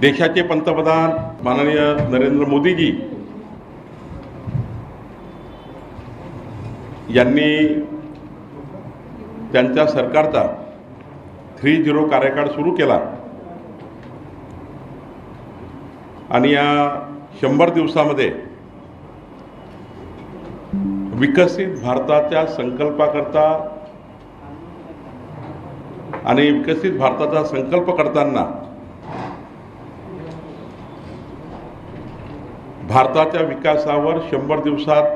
देशाचे पंतप्रधान माननीय नरेंद्र मोदीजी यांनी त्यांच्या सरकारचा थ्री झिरो कार्यकाळ सुरू केला. आणि या शंभर दिवसामध्ये विकसित भारताच्या संकल्पाकरता आणि विकसित भारताचा संकल्प करताना भारताच्या विकासावर शंभर दिवसात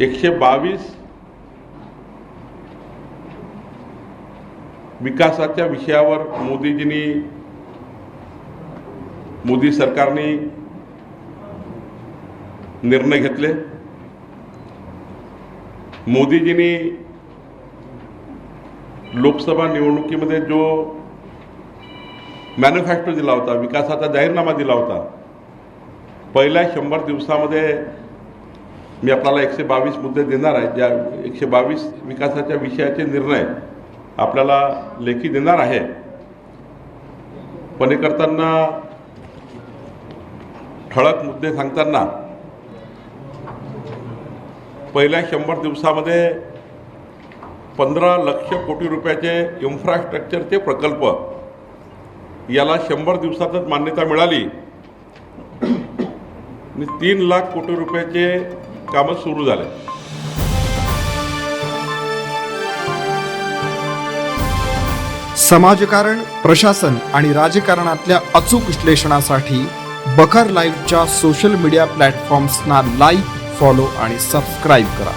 एकशे बावीस विकासाच्या विषयावर मोदीजींनी मोदी सरकारने निर्णय घेतले. मोदीजींनी लोकसभा निवडणुकीमध्ये जो मॅन्युफॅक्चर दिला होता विकासाचा जाहीरनामा दिला होता पहिल्या शंभर दिवसामध्ये मी आपल्याला एकशे बावीस मुद्दे देणार आहे. ज्या एकशे बावीस विकासाच्या विषयाचे निर्णय आपल्याला लेखी देणार आहे. पण हे करताना ठळक मुद्दे सांगताना पहिल्या शंभर दिवसामध्ये पंधरा लक्ष कोटी रुपयाचे इन्फ्रास्ट्रक्चरचे प्रकल्प याला शंभर दिवसातच मान्यता मिळाली. आणि तीन लाख कोटी रुपयाचे कामं सुरू झाले. समाजकारण प्रशासन आणि राजकारणातल्या अचूक विश्लेषणासाठी बखर लाईव्हच्या सोशल मीडिया प्लॅटफॉर्म्सना लाईक फॉलो आणि सबस्क्राईब करा.